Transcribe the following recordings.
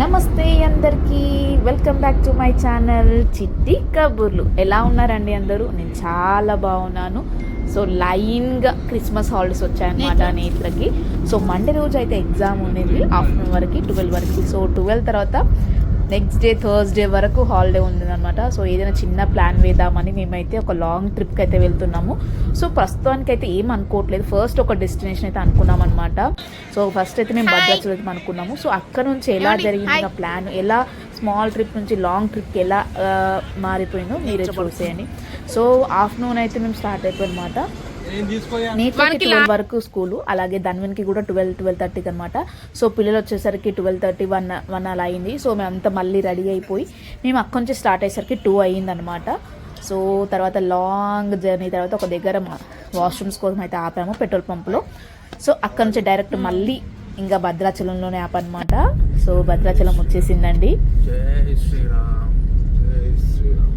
నమస్తే అందరికీ. Welcome back to my channel Chitti Kaburlu. ఎలా ఉన్నారండి అందరూ? నేను చాలా బాగున్నాను. సో లైన్గా క్రిస్మస్ హాలిడేస్ వచ్చాయన్నమాట నేత్రకి సో మండే రోజు అయితే ఎగ్జామ్ ఉండేది. ఆఫ్టర్నూన్ వరకు ట్వెల్వ్ వరకు. సో ట్వెల్వ్ తర్వాత నెక్స్ట్ డే థర్స్డే వరకు హాలిడే ఉందన్నమాట. సో ఏదైనా చిన్న ప్లాన్ వేద్దామని మేమైతే ఒక లాంగ్ ట్రిప్కి అయితే వెళ్తున్నాము. సో ప్రస్తుతానికి అయితే ఏం అనుకోవట్లేదు. ఫస్ట్ ఒక డెస్టినేషన్ అయితే అనుకున్నాం అనమాట సో ఫస్ట్ అయితే మేము భద్రాచలం అయితే అనుకున్నాము. సో అక్కడ నుంచి ఎలా జరిగింది ప్లాన్? ఎలా స్మాల్ ట్రిప్ నుంచి లాంగ్ ట్రిప్కి ఎలా మారిపోయిందో మీరే చూసేయండి. సో ఆఫ్టర్నూన్ అయితే మేము స్టార్ట్ అయిపోయి అనమాట ట్వెల్వ్ వరకు స్కూలు అలాగే ధన్వన్కి కూడా ట్వెల్వ్ ట్వెల్వ్ థర్టీకి అనమాట సో పిల్లలు వచ్చేసరికి ట్వెల్వ్ థర్టీ వన్ వన్ అలా అయింది. సో మేమంతా మళ్ళీ రెడీ అయిపోయి మేము అక్కడి నుంచి స్టార్ట్ అయ్యేసరికి టూ అయ్యిందనమాట సో తర్వాత లాంగ్ జర్నీ తర్వాత ఒక దగ్గర వాష్రూమ్స్ కోసం అయితే ఆపాము పెట్రోల్ పంపులో. సో అక్కడ నుంచి డైరెక్ట్ మళ్ళీ ఇంకా భద్రాచలంలోనే ఆపనమాట సో భద్రాచలం వచ్చేసిందండి. జై శ్రీరామ్ జై శ్రీరామ్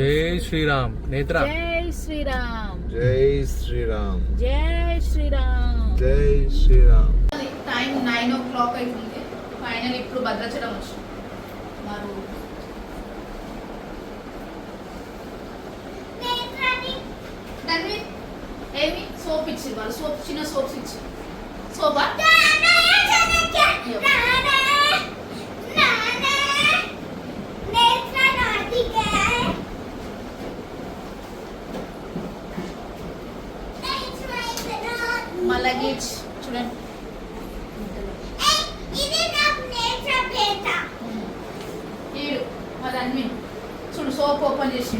జై శ్రీరామ్. నేత్ర. జై శ్రీరామ్. జై శ్రీరామ్. జై శ్రీరామ్. జై Sriram. Time nine o'clock అవుతుంది ఫైనల్ ఇప్పుడు భద్రాచలం వచ్చినాం. మా రూమ్ ధన్వి ఏమి? సోప్ ఇచ్చి వాళ్ళు. సోప్ చిన్న సోప్స్ ఇచ్చి సోపా? ఏడు మా ధన్వి చూడు సోప్ ఓపెన్ చేసి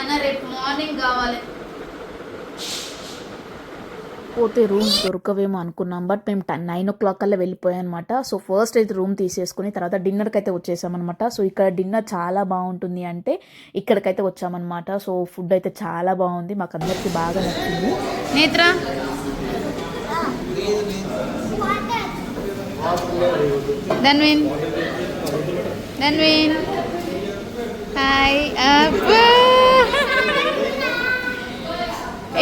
అన్న రేపు మార్నింగ్ కావాలి. పోతే రూమ్ దొరకవేమో అనుకున్నాం బట్ మేము టెన్ నైన్ ఓ క్లాక్ కల్లా వెళ్ళిపోయాం అనమాట సో ఫస్ట్ అయితే రూమ్ తీసేసుకుని తర్వాత డిన్నర్కి అయితే వచ్చేసామన్నమాట సో ఇక్కడ డిన్నర్ చాలా బాగుంటుంది అంటే ఇక్కడికైతే వచ్చామన్నమాట సో ఫుడ్ అయితే చాలా బాగుంది మాకు అందరికీ బాగా నచ్చింది. నేత్ర? ధన్విన్? ధన్విన్ హాయ్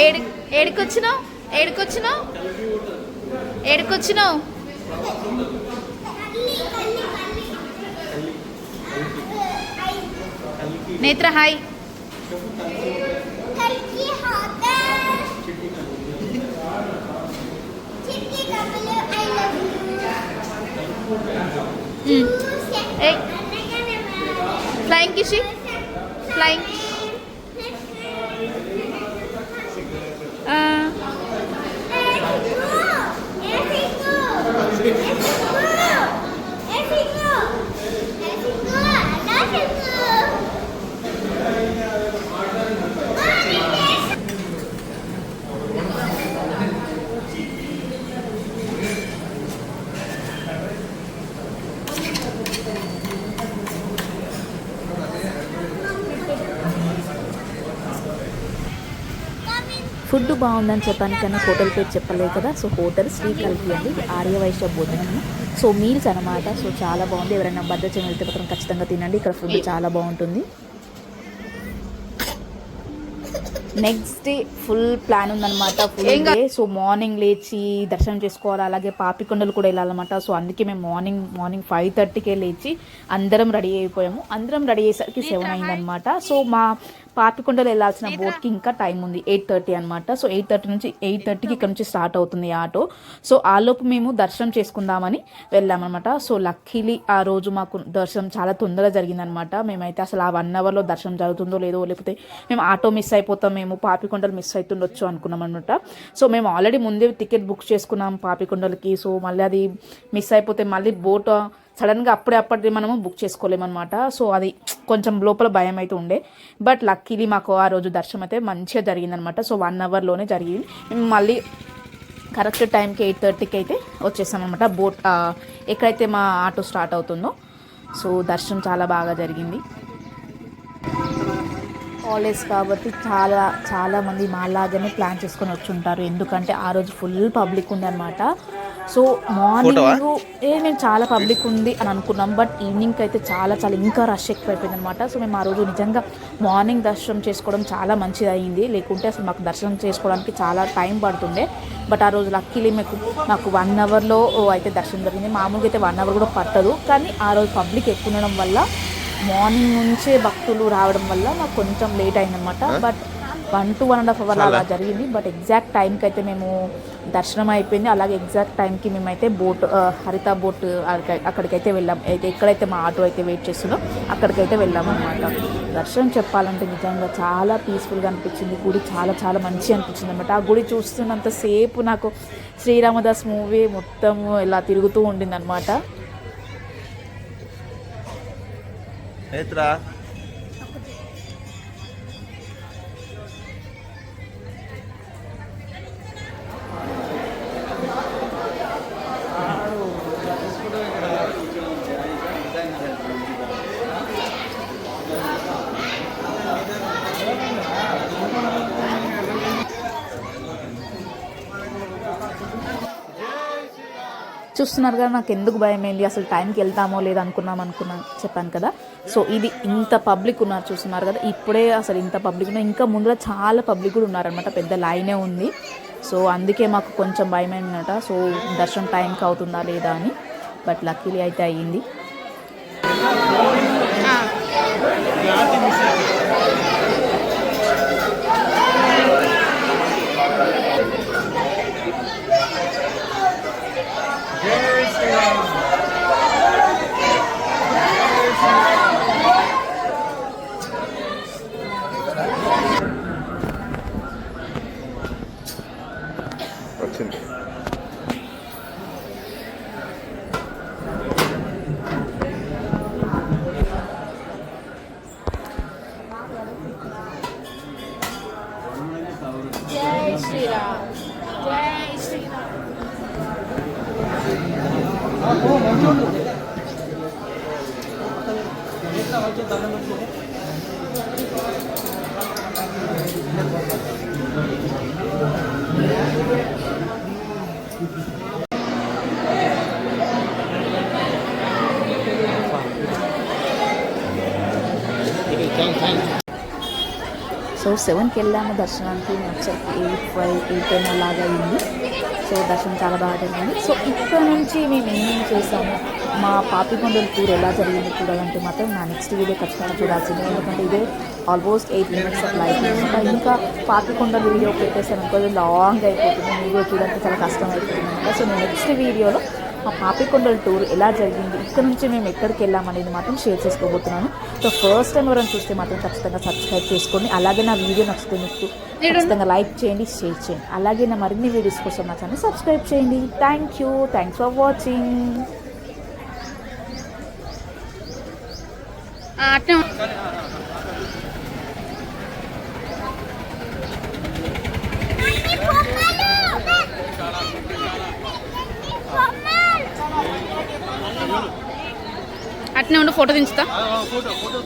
ఏడు ఏడుకొచ్చినావు? ఏడుకొచ్చినావు? ఏడుకొచ్చినావు? నేత్ర హాయ్. ఏయ్. फ्लाइंग किसी? फ्लाइंग ఫుడ్ బాగుందని చెప్పడానికన్నా హోటల్ పేరు చెప్పలేదు కదా. సో హోటల్ శ్రీ కల్పి అండి. ఆర్య వైశ్య భోజనం సో మీల్స్ అనమాట సో చాలా బాగుంది. ఎవరైనా భద్రాచలం వెళ్తే మాత్రం ఖచ్చితంగా తినండి. ఇక్కడ ఫుడ్ చాలా బాగుంటుంది. నెక్స్ట్ డే ఫుల్ ప్లాన్ ఉందన్నమాట. ఫుల్ డే సో మార్నింగ్ లేచి దర్శనం చేసుకోవాలి. అలాగే పాపికొండలు కూడా వెళ్ళాలన్నమాట. సో అందుకే మేము మార్నింగ్ మార్నింగ్ ఫైవ్ థర్టీకే లేచి అందరం రెడీ అయిపోయాము. అందరం రెడీ అయ్యేసరికి సెవెన్ అయిందనమాట సో మా పాపికొండలు వెళ్ళాల్సిన బోట్కి ఇంకా టైం ఉంది ఎయిట్ థర్టీ అనమాట సో ఎయిట్ థర్టీ నుంచి ఎయిట్ థర్టీకి ఇక్కడ నుంచి స్టార్ట్ అవుతుంది ఆటో. సో ఆలోపు మేము దర్శనం చేసుకుందామని వెళ్ళామన్నమాట. సో లక్కీలీ ఆ రోజు మాకు దర్శనం చాలా తొందరగా జరిగిందనమాట మేమైతే అసలు ఆ వన్ అవర్లో దర్శనం జరుగుతుందో లేదో లేకపోతే మేము ఆటో మిస్ అయిపోతాం మేము పాపికొండలు మిస్ అవుతుండొచ్చు అనుకున్నాం అనమాట సో మేము ఆల్రెడీ ముందే టికెట్ బుక్ చేసుకున్నాం పాపికొండలకి. సో మళ్ళీ అది మిస్ అయిపోతే మళ్ళీ బోట్ సడన్గా అప్పుడే అప్పటి మనము బుక్ చేసుకోలేమన్నమాట. సో అది కొంచెం లోపల భయం అయితే ఉండే. బట్ లక్కీలీ మాకు ఆ రోజు దర్శనం అయితే మంచిగా జరిగిందనమాట సో వన్ అవర్లోనే జరిగింది. మేము మళ్ళీ కరెక్ట్ టైంకి ఎయిట్ థర్టీకి అయితే వచ్చేసామన్నమాట. బోట్ ఎక్కడైతే మా ఆటో స్టార్ట్ అవుతుందో. సో దర్శనం చాలా బాగా జరిగింది. కాలేజ్ కాబట్టి చాలా చాలామంది మాలాగానే ప్లాన్ చేసుకొని వచ్చి ఉంటారు ఎందుకంటే ఆ రోజు ఫుల్ పబ్లిక్ ఉండే అనమాట సో మార్నింగ్? ఏ మేము చాలా పబ్లిక్ ఉంది అని అనుకున్నాం బట్ ఈవినింగ్ అయితే చాలా చాలా ఇంకా రష్ ఎక్కువైపోయింది అనమాట సో మేము ఆ రోజు నిజంగా మార్నింగ్ దర్శనం చేసుకోవడం చాలా మంచిది అయింది లేకుంటే అసలు మాకు దర్శనం చేసుకోవడానికి చాలా టైం పడుతుండే. బట్ ఆ రోజు లక్కీలీ మీకు నాకు వన్ అవర్లో అయితే దర్శనం జరిగింది. మామూలుగా అయితే వన్ అవర్ కూడా పట్టదు. కానీ ఆ రోజు పబ్లిక్ ఎక్కువ ఉండడం వల్ల మార్నింగ్ నుంచే భక్తులు రావడం వల్ల నాకు కొంచెం లేట్ అయిందనమాట but one to one and half hour అలా జరిగింది. బట్ ఎగ్జాక్ట్ టైంకి అయితే మేము దర్శనం అయిపోయింది. అలాగే ఎగ్జాక్ట్ టైంకి మేమైతే బోట్ హరిత బోట్ అక్కడికి- అక్కడికైతే వెళ్ళాం. అయితే ఎక్కడైతే మా ఆటో అయితే వెయిట్ చేస్తుందో అక్కడికైతే వెళ్ళాం అనమాట దర్శనం చెప్పాలంటే నిజంగా చాలా పీస్ఫుల్గా అనిపించింది. గుడి చాలా చాలా మంచి అనిపించింది అనమాట ఆ గుడి చూస్తున్నంతసేపు నాకు శ్రీరామదాస్ మూవీ మొత్తం ఇలా తిరుగుతూ ఉండింది చూస్తున్నారు కదా నాకు ఎందుకు భయం ఏంది? అసలు టైంకి వెళ్తామో లేదా అనుకున్నాం అనుకున్నా చెప్పాను కదా. సో ఇది ఇంత పబ్లిక్ ఉన్నారు చూస్తున్నారు కదా. ఇప్పుడే అసలు ఇంత పబ్లిక్ ఉన్నారు. ఇంకా ముందర చాలా పబ్లిక్ కూడా ఉన్నారనమాట పెద్ద లైనే ఉంది. సో అందుకే మాకు కొంచెం భయం సో దర్శనం టైంకి అవుతుందా లేదా అని. బట్ లక్కీలీ అయితే అయ్యింది. సో సెవెన్కి వెళ్ళాము దర్శనానికి మేము వచ్చరికి ఎయిట్ ఫైవ్ ఎయిట్ టెన్ అలాగా అయింది సో దర్శనం చాలా బాగా జరిగింది. సో ఇక్కడ నుంచి మేము ఏమేమి చేసాము? మా పాపికొండల టూర్ ఎలా జరిగింది చూడాలంటే మాత్రం నా నెక్స్ట్ వీడియో ఖచ్చితంగా చూడాల్సిందే. ఎందుకంటే ఇదే ఆల్మోస్ట్ ఎయిట్ మినిట్స్ అట్లా అయిపోయింది ఇంకా పాపికొండల వీడియో పెట్టేసాను అనుకో లాంగ్ అయిపోతుంది. వీడియో చూడడానికి చాలా కష్టం అయిపోతుంది అనమాట. సో నేను నెక్స్ట్ వీడియోలో మా పాపికొండల టూర్ ఎలా జరిగింది ఇక్కడ నుంచి మేము ఎక్కడికి వెళ్ళామనేది మాత్రం షేర్ చేసుకోబోతున్నాను. సో ఫస్ట్ టైం ఎవరైనా చూస్తే మాత్రం ఖచ్చితంగా సబ్స్క్రైబ్ చేసుకోండి. అలాగే నా వీడియో నచ్చితే మీకు ఖచ్చితంగా లైక్ చేయండి షేర్ చేయండి. అలాగే నా మరిన్ని వీడియోస్ కోసం నా ఛానల్ సబ్స్క్రైబ్ చేయండి. Thank you thanks for watching అట్నే అట్నే ఉండి ఫోటో దించుతా. Photo photo